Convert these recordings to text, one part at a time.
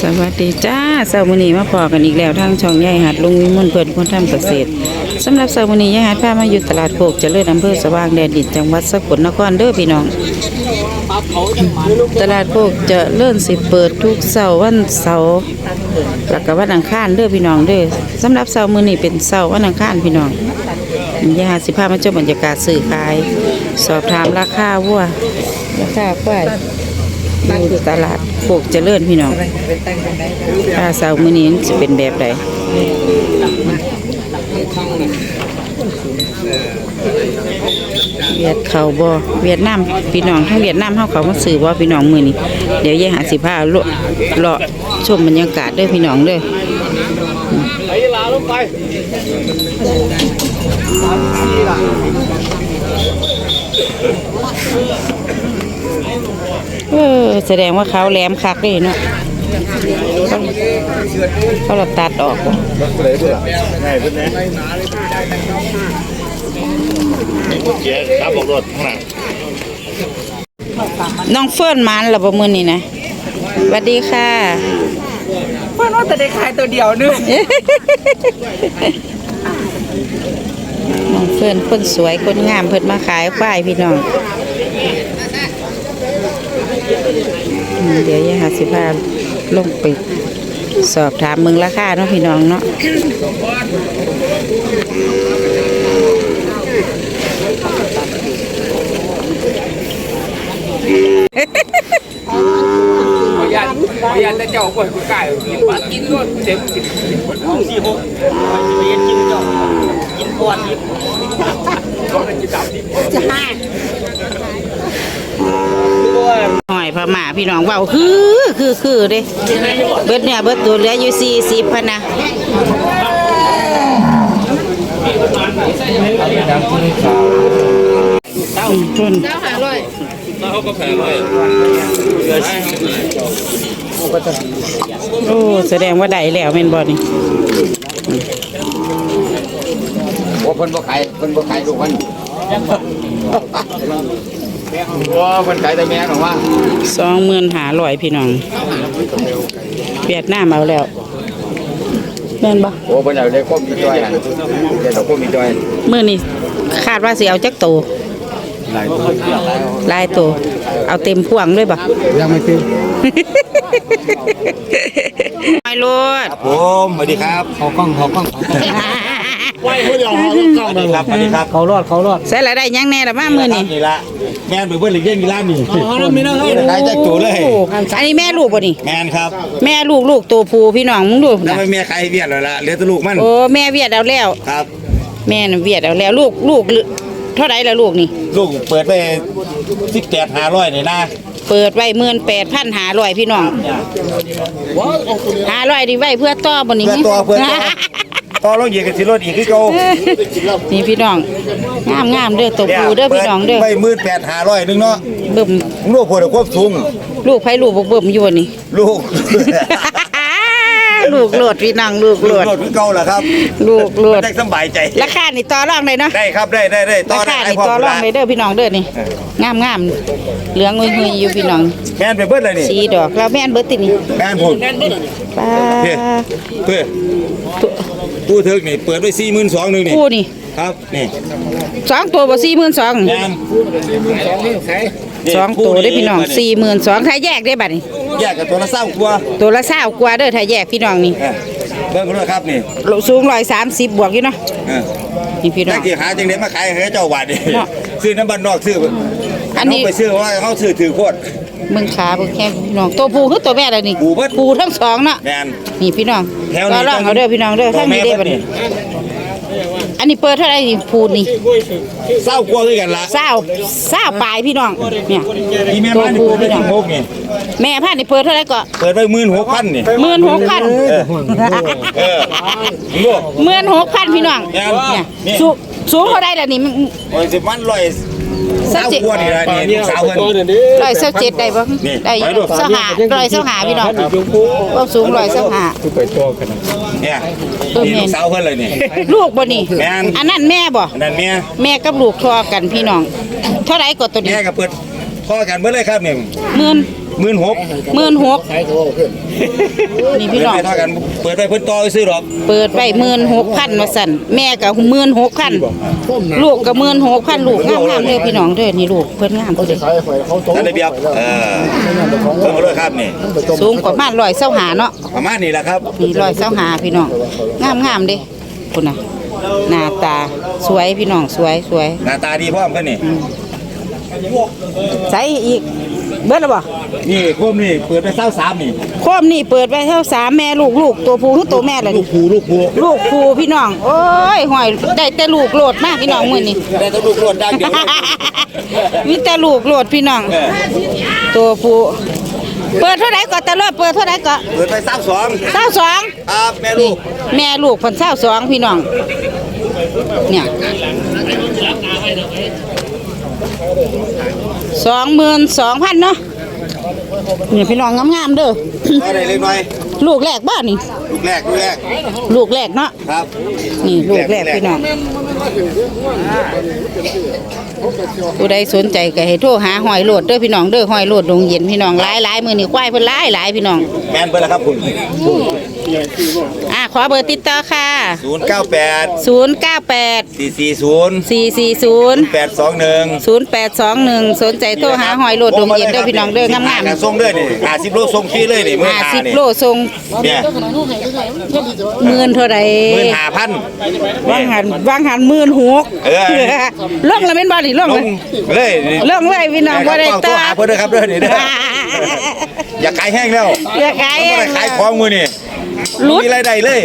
สวัสดีจ้าเสาร์มื้อนี้มาพอกันอีกแล้วทางช่องใหญ่หัดลุงวิมลเพิ่นคนทำเกษตรสำหรับเสาร์มื้อนี้ยายหัดพามาอยู่ตลาดโคกเจริญอำเภอสว่างแดนดินจังหวัดสกลนครเด้อพี่น้อง ตลาดโคกเจะเริ่มสิเปิดทุกเสาร์วันเสาร์แล้วก็วันอังคารเด้อพี่น้องเด้อสำหรับเสาร์มื้อนี้เป็นเสาร์วันอังคารพี่น้องยายหัดสิพามาเจ้าบรรยากาศซื้อขาย สอบถามราคาวัวราคาควาย อยู่ตลาดโคกเจริญพี่น้องถ้าสาร์มื้อนี้จะเป็นแบบใดเวียดเขาบ่เวียดนามพี่น้องทั้งเวียดนามเฮาเขามาซื้อบ่าพี่น้องมือนี้เดี๋ยวยายหาสิพาเลาะเลาะชมบรรยากาศด้อพี่น้องเด้อไหลลาลงไป เออแสดงว่าเขาแหลมคักเลยเนาะเขาเขาเราตัดออกบ่เลยเพื่อง่ายเพื่อนนะเจ๊ครับบอกรถข้างหลังน้องเฟิร์นมันล่ะบ่มื้อนี้นะสวัสดีค่ะเพื่อนว่าแต่ได้ขายตัวเดียวนึงน้องเฟิร์นคนสวยคนงามเพิ่นมาขายควายพี่น้องอืม เดี๋ยวยายหาสิพาลงไปสอบถามมึงราคาเนาะพี่น้องเนาะยันยันแต่เจ้าป่วยกูไก่กินบ้ากินรถเต็มกินห้องสี่หกจะเรียนกินเจ้ากินปวดกินก็เป็นกินดับดิจะห้า อยพม่าพี่น้องเว้าคือคือคือเด้เบิดเนี่ยเบิดตัวเหลืออยู่40พันนะเต้าทุนเขาก็แพ้เลยโอ้แสดงว่าได้แล้วแม่นบ่นี่โอ้เพิ่นบ่ขายเพิ่นบ่ขายลูกมัน ว้าเพิ่นขายแต่แม่หรอวะ25,500พี่น้องเวียดนามเอาแล้วแม่นบ่โอ้เพิ่นเอาได้ครบมีจ้อยอะได้ดอกครบมีจ้อยมื้อนี้คาดว่าสิเอาจักโตหลายหลายโตเอาเต็มพ่วงเลยบ่ยังไม่ถึงไม่รดครับผมสวัสดีครับเขากล้องเขากล้อง ไว้เขาเดียวเขากล้องสวัสดีครับสวัสดีครับเขารอดเขารอดใส่ละได้หยังแน่ละมามื้อนี้นี่ละแม่นไปเบิ่งเลี้ยงกีฬานี่เขาเราไม่ได้ให้ขายจักตัวเลยโอ้อันนี้แม่ลูกบ่นี่แม่นครับ แม่ลูกลูกตัวผู้พี่น้องมึงดูแล้วนะไม่แม่ขายให้เวียดเลยละเหลือแต่ลูกมันโอ้แม่เวียดเอาแล้วครับ แม่น่ะเวียดเอาแล้วลูกลูกเท่าไหร่ละลูกนี่ ลูกเปิดไป18 500นี่นะเปิดไว้18,500พี่น้อง500นี่ไว้เพื่อต่อบ่นี่เพื่อตัวเพื่อตัว ต่อลงเหยียกันสิรถอีกคือเก่านี่พี่น้องงามงามเด้อตัวผู้เด้อพี่น้องเด้อไปดหาร้อยนึงเนาะเบิ่มลูกพอเด็กควบสูงลูกไผลูกบกเบิ่มอยู่นี่ลูก ลูกโลดพี่น้องลูกโลดรถคือเก่าแหละครับลูกโลด ได้สบายใจ ราคานี่ต่อรองได้เนาะได้ครับได้ได้ได้ต่อราได้คาไอ้นี่พ่อต่อรองละได้เด้อพี่น้องเด้อนี่งามงามเหลืองงุยๆอยู่พี่น้องแม่นไปเบิดเลยนี่สีดอกเราแม่นเบิดตินี่แม่นผมป้าเพื่อเพื่อตู้เถิกนี่เปิดไว้สี่หมื่นสองหนึ่งนี่คู่นี่ครับนี่สองตัวบ่สี่หมื่นสองแม่นสองตัวได้อพี่น้องสี่หมื่นสองถ้าแยกได้บัดนี้ แยกกับตัวละเศร้ากว่าตัวละเศร้ากว่าเด้อถ้าแยกพี่น้องนี่เออเบิ่งกันด้วยครับนี่สูงร้อยสามสิบบวกอยู่เนาะเออนี่พี่น้จัอกงที่หาจังได๋มาขายให้เจ้าบาทนี่เนาะซื้อน้ำบ้านนอกซื้ออัอันนนี้ นี้ไปซื้อว่าเขาซื้อถือโคตรมึงขาเบิ่งแค่พี่น้องตัวผู้คือตัวแม่เลยนี่ผู้เบิด ผู้ทั้งสองเนาะแม่น นี่พี่น้องแถวนี้ก็ลองเอาเด้อพี่น้องเด้อตัวทั้งนี้เด้อแม่บัดเบิดนี่นี้อันนี้เปิดเท่าไหร่นี่พูดนี่เศร้ากว่าคือกันละเศร้าเศร้าปลายพี่น้องเนี่ย อีแม่บ้านนี่ตัวผู้ เปิดพี่ไว้น้องที่หกนี่ แม่พันธุ์นี่เปิดเท่าไหร่ก็เปิดไว้หมื่นหกพันนี่หมื่นหกพันเออเออลูกหมื่นหกพันพี่น้องแม่นเนี่ยนี่สูงสูงเท่าไรล่ะนี่มันโอ้ยสิมันร้อยสัเศร้ากเจ็ดกว่านี่ละนี่ลูกสาวเพิ่นร้อยเส้าเจ็ดได้บ่นี่ได้อยู่ไปดูเส้าหาร้อยเส้าหาพี่น้องความสูงร้อยเส้าหาเนี่ยเออนี่แม่ลูนกสาวเพิ่นเลยนี่ลูกบ่นี่แม่นอันนั้นแม่บ่อันนั้นเมียแม่กับลูกทอกันพี่น้อง เท่าไรก็ตัวนี้แม่ก็เปิด พ่อกันเบิดเลยครับนี่หมื่นหมื่นหกหมื่นหกขายเขาเอาขึ้นนี่เปิพี่ดน้องไปเท่ากันเปิดไปเพิ่นต่อซื้อหรอกเปิดไว้หมื่นหกพันว่าสั่นแม่กับหมื่นหกพันต้มนะลูกกับหมื่นหกพันลูกงามๆเด้อพี่น้องเด้อนี่ลูกเพิ่นงามเขาเด้จะอขายไฟเขาโต๊ะนั่นระเบียบเออเพิ่นเอาเลยครับนี่สูงกว่าบ้านร้อยเส้าหาเนาะประมาณนี้แหละครับนี่ร้อยเส้าหาพี่น้องงามงามๆเด้คุณน่ะหน้าตาสวยพี่น้องสวยสวยหน้าตาดีพร้อมกันนี่ ใส่อีก เบิดแล้วบ่นี่โคมนี่เปิดไปเศร้าสามนี่โคมนี่เปิดไว้เท่าสามแม่ลูกลูกตัวผู้หรือตัวแม่ล่ะลูนี่กผูลูกผูลูกผู้พี่น้อง โอ้ยหอยได้แต่ลูกโลดมากพี่น้องมื้อนี้ ได้แต้องลูกรวดดังเดียวมีแต่ลูกโลดพี่น้องเออตัวผู้เปิดเท่าไหร่ก็ตะเลิดเปิดเท่าไหร่ก็เปิดไปเศร้าสองเศร้าสอง ครับแม่ลูกแม่ลูกคนเศร้าสองพี่น้อง เนี่ย สองหมื่นสองพันเนาะเนี่ยพี่น้องงามๆเด้อก็ได้เล็กน้อยลูกแรกบ้านนี่ ลูกแรกลูกแรกลูกแรกเนาะครับ นี่ลูกแรกพี่น้องผู้ใดสนใจก็ให้โทรหาหอยโลดเด้อพี่น้องเด้อหอยโลดดงเย็นพี่น้องหลายหลายๆมือนี่ควายเพิ่นหลายหลายพี่น้องแม่นเปิดแล้วครับคุณอ่าขอเบอร์ติดต่อค่ะศูนย์เก้าแปด098 สี่สี่ศูนย์440 แปดสองหนึ่ง0821 สนใจโทรหาหอยโลดดงเย็นเด้อพี่น้องเด้องามการส่งเด้อนี่ห้าสิบโลส่งฟรีเลยนี่มื่ๆอหานี่50โลทรงเนี่ยหมื่นเท่าใดหมื่นห้าพัน วางหันวางหันหมื่นหกเออลงแล้วแม่นบ่นี่ลงลเลยงเลยนี่ลงเลยพี่น้องบ่ได้ต้ต่ออหาเพิ่นเด้อครับเด้อนี่เด้ออย่าขายแห้งแล้วอย่าขายบ่ได้ขายของมือนี่รุด มีรายได้เลย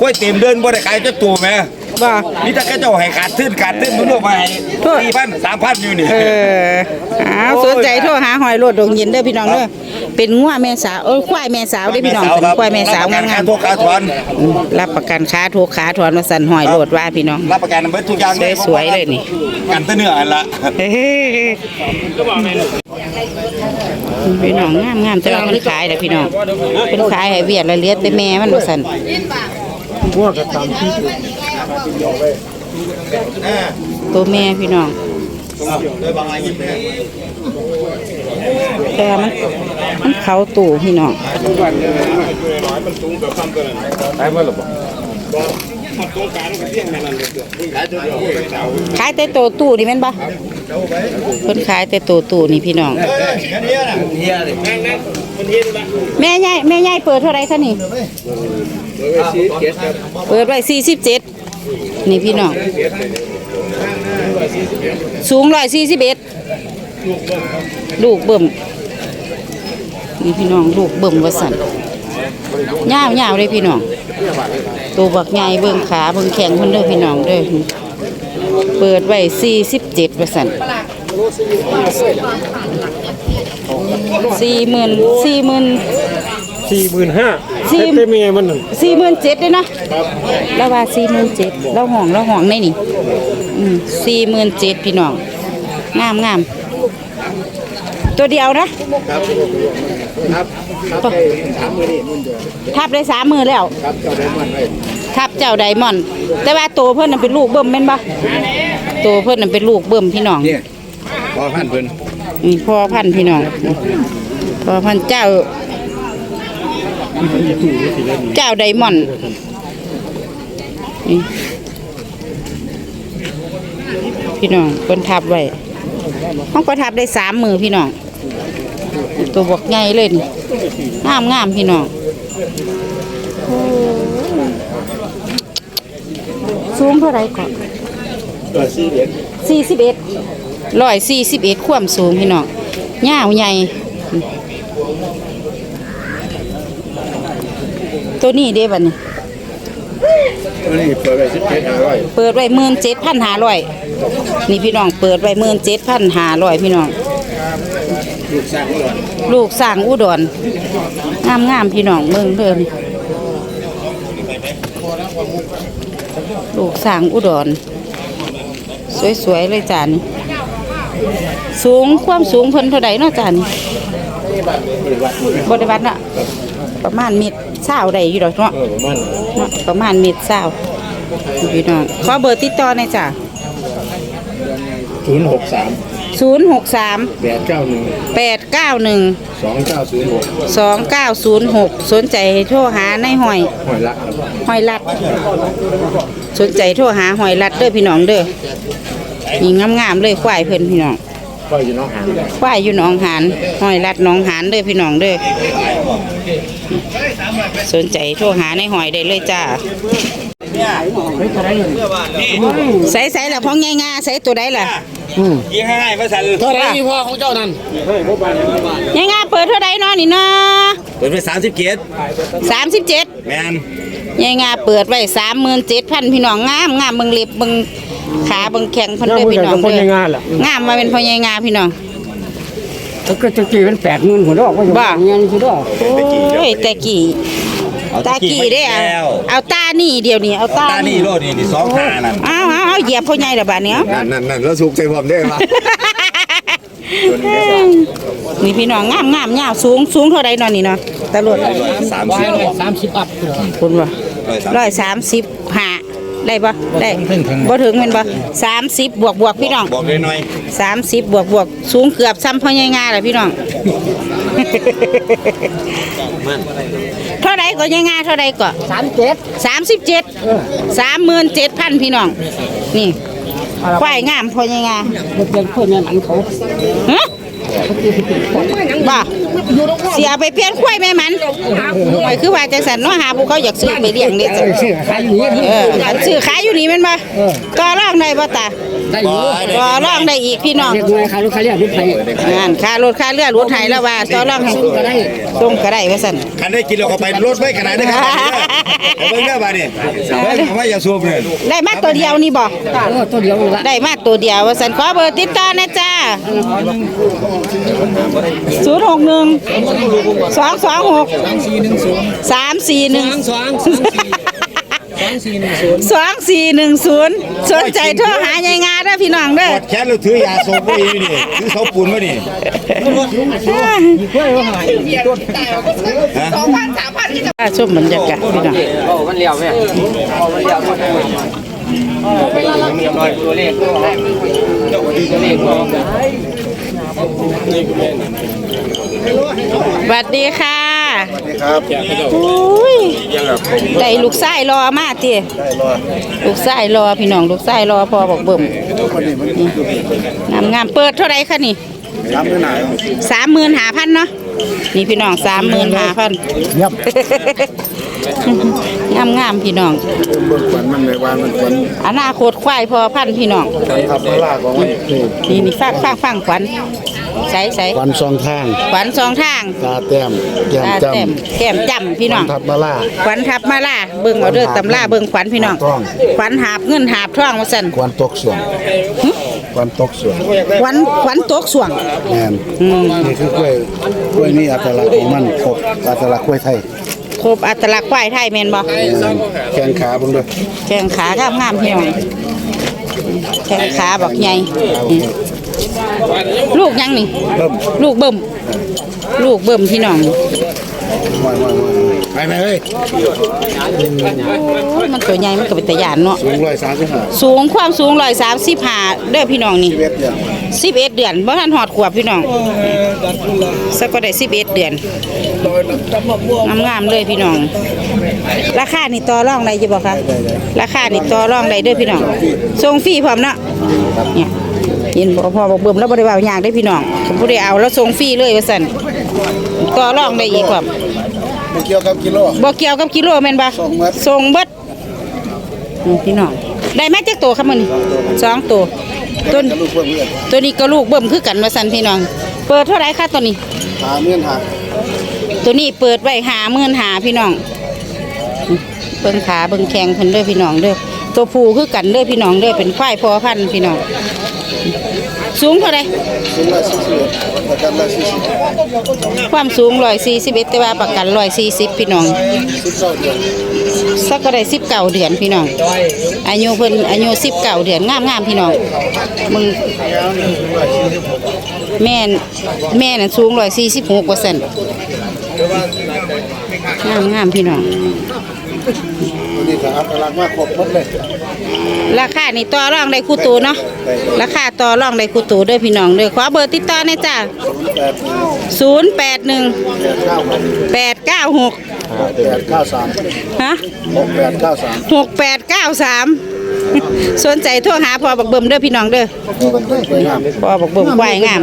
กล้วยเต็มเดินบ่ได้ขายจักตัวแม่ บ่มีแต่กระเจ้าให้ขาดทึ้นขาดทึ้นมันลูกมาให้โทษสี่พันสามพันอยู่นี่เออเอาสนใจโทรหาหอยโลดดงเย็นเด้อพี่น้องเด้อเป็นงัวแม่สาวเอ้ยควายแม่สาวเด้อพี่น้องเป็นควายแม่สาวรับประกันงาค่ามทุกขาถอนๆรับประกันค้าทุกขาถอนมาสั่นหอยโลดว่าพี่น้องรับประกันเบิดทุกอย่างสวยๆเลยนี่กันแตะเนื้ออันละเฮ้พี่น้องงามงามๆแต่ว่ามันขายแหละพี่น้องเป็นขายให้เวียดและเลียดแต่แม่มันบ่สั่นพวกกระตำที่ ตัวแม่พี่น้อง แต่มันมันเขาตู่พี่น้องขายแต่ตัวตู่นี่แม่นปะเพิ่นขายแต่ตัวตู่นี่พี่น้อง แม่ใหญ่แม่ใหญ่เปิดเท่าไหรคะนี่ เปิดไว้สี่สิบเจ็ด นี่พี่น้อง สูงร้อยสี่สิบเอ็ดลูกเบิ่มนี่พี่น้องลูกเบิ่มวสันยาวยาวเลยพี่น้องตัวบักใหญ่เบิ่งขาเบิ่งแข้งเพิ่นเด้อพี่น้องเด้อเปิดไว้สี่สิบเจ็ดวสันสี่หมื่นสี่หมื่น สี่หมื่นห้าสี่เต็มเมียมันนั่นสี่หมื่นเจ็ดเลยนะแล้วว่าสี่หมื่นเจ็ดเราห้องเราห้องในนี่สี่หมื่นเจ็ดพี่น้องงามงามตัวเดียวนะทับได้สามมือแล้วทับเจ้าไดมอนด์แต่ว่าตัวเพิ่นน่ะเป็นลูกเบิ่มแม่นปะตัวเพิ่นน่ะเป็นลูกเบิ่มพี่น้องพอพันเพิ่นนี่พ่อพันธุ์พี่น้องพ่อพันธุ์เจ้า เจ้าไดมอนด์นี่พี่น้องเพิ่นทับไว้ห้องก็ทับได้สามมือพี่น้อง ตัวบวกใหญ่เลยนี่งามงามพี่น้องโอ้สูงเท่าไรก่อนสี่สิบเอ็ดร้อยสี่สิบเอ็ดความสูงพี่น้องยาวใหญ่ ตัวนี้เด้บัดนี้ นี่เปิดไปสิบเจ็ดห้าร้อยเปิดไว้หมื่นเจ็ดพันห้าร้อยนี่พี่น้องเปิดไว้หมื่นเจ็ดพันห้าร้อยพี่น้อง ลูกสร้างก่อนลูกสร้างอุดรงามงามๆพี่น้องเมืองเดิมลูกสร้างอุดร สวยๆเลยจานสูงความสูงเพิ่นเท่าใดเนาะจานบริวัตน่ะประมาณเมตร เศร้าได้อยู่ดอกเนาะเออประมาณเนาะประมาณเมตรเศร้าพี่น้องขอเบอร์ติดต่อหน่อยจ้ะศูนย์หกสามศูนย์หกสามแปดเก้าหนึ่งแปดเก้าหนึ่งสองเก้าศูนย์หกสองเก้าศูนย์หกสนใจให้โทรหาในหอยหอยละครับหอยลัด สนใจโทรหาหอยลัดเด้อพี่น้องเด้อนี่งามๆเลยควายเพิ่นพี่น้อง ก็อยู่น้องหางควายอยู่หนองหานหอยลัดหนองหานเด้อพี่น้องเด้อสนใจโทรหาในหอยได้เลยจ้าใส่ใส่ละพ้องง่ายๆใส่ตัวใดล่ะยี่ห้าให้มาสั่นเท่าไหรมีพ่อของเจ้านั่นง่ายๆเปิดเท่าใดเนาะนี่เนาะเปิดไปสามสิบเกียรสามสิบเจ็ดแมนง่ายๆเปิดไว้สามหมื่นเจ็ดพันพี่น้องงามงามเบิ่งเล็บเบิ่ง ขาเบิ่งแข้งเพิ่นเลยพี่น้องเด้องามมาเป็นพ่อใหญ่งาพี่น้องก็จะกี่เป็นแปดหมื่นหัวดอกว่าอยู่บ้าเงี้ยนี่คือดอกโอ้ยแต่กี่เอาตากี่ได้อแล้วเอาตานี่เดียวนี้เอาตาตานี่โลดนี่นี่สองขานั่นเอาเอาเอาเหยียบพ่อใหญ่ละบาดเนี้ยนั่นนั่นนั่นแล้วสุกใจผมได้ปะนี่พี่น้องงามงามยาวสูงสูงเท่าใดเนาะนี่เนาะตำรวจสามสิบสามสิบอัพคุณว่าร้อยสามร้อยสามสิบห้า ได้ปะได้บ่ถึงแม่นบ่สามสิบบวกบวกพี่น้องบอกเลยหน่อยสามสิบบวกบวกสูงเกือบซ้ำพ่อใหญ่งาเลยพี่น้องเท่าไรก็ยังงาเท่าไรก็สามเจ็ดสามสิบเจ็ดสามหมื่นเจ็ดพันพี่น้องนี่ควายงามพ่อใหญ่งามันเป็นเพื่อนแม่มันเขาฮะ บ่เสียไปเปลี่ยนควายแม่มันหอยคือว่าจังสันเนาะหาผู้เขาอยากซื้อไปเลี้ยงเด้จ้ะเชื่อใครอยู่นี่เอออันซื้อขายอยู่นี่แม่นบ่ต่อรองได้บ่ตาได้อยู่ต่อรองได้อีกพี่น้องเรียกไงใครรู้ใครเรียกรู้ใครงานค่ารถค่าเรือรถไถแล้วว่าต่อรองให้ก็ได้ส่งก็ได้ว่าซั่นคันได้กินเราก็ไปรถไม่ขนาดนี้ครับเอาเบิ่งได้ป่ะนี่เบิ่งว่าอย่าสูบเลยได้มาตัวเดียวนี่บ่เออตัวเดียวละได้มาตัวเดียวว่าซั่นขอเบอร์ติดต่อนะจ้า061 226 3410สองสองสี่หนึ่งศูนย์สองสี่หนึ่งศูนย์สนใจโทรหายายงาเด้อพี่น้องเด้อกดแขนเราถือยาสูบไว้อยู่นี่ถือเสาปูนไว้นี่ฮะอ่าชมบรรยากาศพี่น้องโอ้มันเลี้ยวแม่มันเลี้ยวตัวเลขตัวเลข สวัสดีค่ะครับอุ้ยได้ลูกไส้รอมาติลูกไส้รอพี่น้องลูกไส้รอพอบอกเบิ่มงามงามๆเปิดเท่าไหรคะนี่รับไม่นานสามหมื่นหาพันเนาะนี่พี่น้องสามหมื่นหาพันยับ งามงามๆพี่น้องเบิกขวัญมันในวานมันขวัญอนาคตควายพอพันพี่น้องขับมาล่าของมันนี่นี่นี่ฟังฟังฟังขวัญใส่ใส่ขวัญสองทางขวัญสองทางตาแต้มแก้มตาจำแต้มแก้มจำพี่น้องทับมาล่าขวัญทับมาล่าเบิ่งเอาเด้อตำล่าเบิ่งขวัญพี่น้องท่องขวัญหาบเงินหาบท่องว่าซั่นขวัญตกส่วนขวัญตกส่วนขวัญขวัญตกส่วงแม่นนี่คือกล้วยกล้วยนี่อัตลักษณ์ของมันครบอัตลักษณ์กล้วยไทย ครบอัตลักษณ์ควายไทยแม่นบ่แม่นแข้งขาเบิ่งด้วยแข้งขางามงามๆพี่น้องแข้งขาบักใหญ่นี่ลูกยังนี่ เริ่มลูกเบิ่ม ลูกเบิ่มพี่น้องมามามา ไปไปเฮ้ยโอ้ยมันตัวใหญ่มันก็เป็นตะยานเนาะสูงร้อยสามสิบห้าสูงความสูง135เด้อพี่น้องนี่สิบเอ็ดเดือน11เดือนบ่ทันหอดขวบพี่น้องสักก็ได้11เดือนงามๆเลยพี่น้อง ราคานี่ต่อรองได้อยู่บ่คะราคานี่ต่อรองได้เด้อพี่น้องส่งฟรีพร้อมเนาะเนี่ยเห็นบ่พอบอกเบิ่มแล้วบ่ได้เว้ายากได้อพี่น้องผมบ่ได้เอาแล้วส่งฟรีเลยว่าซั่นต่อรองได้อีกพร้อ มไม่เกี่ยวกับกิโลบ่เกี่ยวกับกิโลแม่นบ่ส่งเบิดส่งเบิดนี่พี่น้องได้มาจักตัวครับมื้อนี้สองตัวตัวกับลูกเพื่อนเพื่อนตัวนี้ก็ลูกเบิ่มคือกันว่าซั่นพี่น้อง เปิดเท่าไหร่คะตัวนี้หาเมื่อนหาตัวนี้เปิดไว้หาหมื่นหาพี่น้องเบิ่งขาเบิ่งแข้งเพิ่นเด้อพี่น้องเด้อ ตัวผู้คือกันเด้อพี่น้องเด้อเป็นควายพอพันธุ์พี่น้อง สูงเท่าไรสูงร้อยสี่สิบประกันร้อยสี่สิบความสูงร้อยสี่สิบเอ็ดแต่ว่าประกันร้อยสี่สิบพี่น้อง สิบเก้าเดือนสักก็ได้สิบเก้าเดือนพี่น้องอายุเพิ่นอายุสิบเก้าเดือนงามงามพี่น้องมึงแม่นแม่น่ะสูงร้อยสี่สิบหกเปอร์เซ็นต์งามงามพี่น้อง ตัวนี้ก็อัตลักษณ์ว่าครบหมดเลยราคานี่ต่อรองได้คู่ตูเนาะราคาต่อรองได้คู่ตูเด้อพี่น้องเด้อขอเบอร์ติดต่อหน่อยจ้าแปดหนึ่ง081แปดเก้าหก896แปดเก้าสามฮะหกแปดเก้า สนใจโทรหาพ่อบักเบิ่มเด้อพี่น้องเด้อพ่อบักเบิ่มควายงาม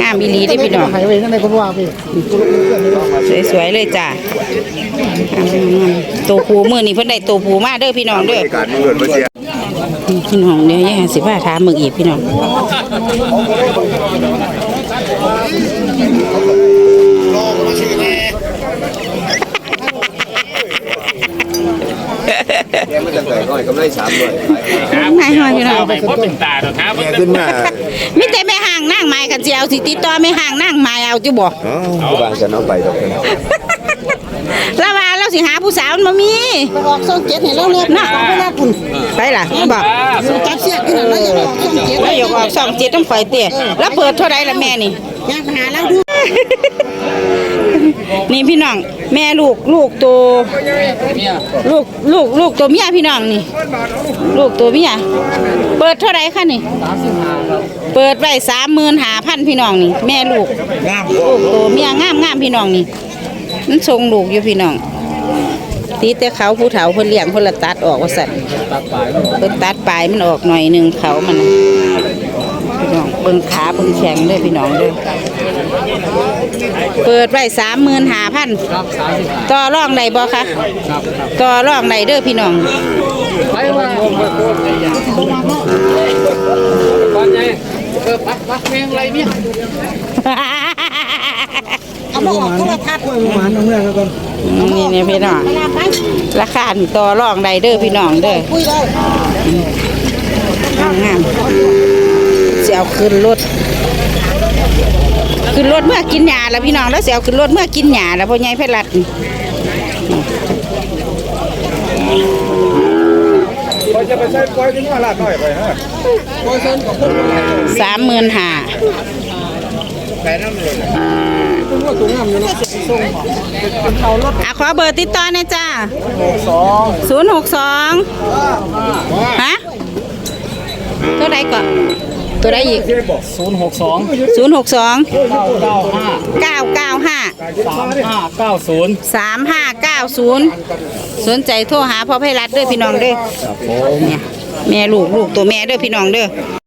งามอีหลีเด้อพี่น้องหายไปนั่นในคนว่าพี่สวยๆเลยจ้าตัวผูมือนี่เพิ่นได้ตัวผูมาเด้อพี่น้องเด้อกินมาเสียพี่น้องเดี๋ยวยังสิพาถามมึงอีกพี่น้อง อยกำไรสามร้อยนายฮอยพี่น้อง ไปพบเป็นตาเถอะครับแกขึ้นมามีแต่แม่ห่างนั่งไม้กันสิเอาสิติดต่อแม่ห่างนั่งไม้เอาจุบ่อ๋อบ้านฉันเอาไปดอกกันแล้วว่าเราสิหาผู้สาวมันบ่มีออกช่องเจ็ดให้เราเลือกหน้าของพระราคุณไปล่ะบอกจับเสียกที่นั่นเราอย่าออกช่องเจ็ดแล้วอยากออกสองเจ็ดต้องข่อยเตี้ยแล้วเปิดเท่าไรล่ะแม่นี่อยากหาเราดู นี่พี่น้อง แม่ลูกลูกตัวลูกลูกลูกตัวเมียพี่น้องนี่ ลูกตัวเมียเปิดเท่าไรคะนี่เปิดไว้สามหมื่นหาพันพี่น้องนี่ แม่ลูกงามลูกตัวเมียงามงามพี่น้องนี่มันทรงลูกอยู่พี่น้องตีแต่เขาผู้เฒ่าเพิ่นเลี้ยงเพิ่นละตัดออกว่าสั่นเพิ่นตัดปลายมันออกหน่อยหนึงเขามันน่ะพี่น้องเบิ่งขาเบิ่งแข็งเด้อพี่น้องเด้อ เปิดไว้สามหมื่นห้าพันต่อรองได้บ่คะต่อรองได้เด้อพี่น้องเอามาออกโทรทัศน์นี่เนี่ยพี่น้องเวลาไปราคานี่ต่อรองได้เด้อพี่น้องเด้อคุยได้งามงามๆสิเอาขึ้นรถ ขึ้นรถเมื่อกินหญ้าแล้วพี่น้องแล้วเสิเอาขึ้นรถเมื่อกินหญ้าแล้วพ่อใหญ่เพชรรัดนี่จะไปใช้ก้อยที่ว่าลาดน้อยฮะสามหมื่นห้าแต่นั่นเลยอะขอเบอร์ติดต่อหน่อยจ้าศูนย์หกสองฮะตัวใดก่อน ตัวใดอีก ศูนย์หกสองศูนย์หกสองเก้าเก้าห้าเก้าเก้าห้าสามห้าเก้าศูนย์สามห้าเก้าศูนย์สนใจโทรหาพ่อไพรัตเด้อพี่น้องเด้อเนี่ยแม่ลูกลูกตัวแม่เด้อพี่น้องเด้อ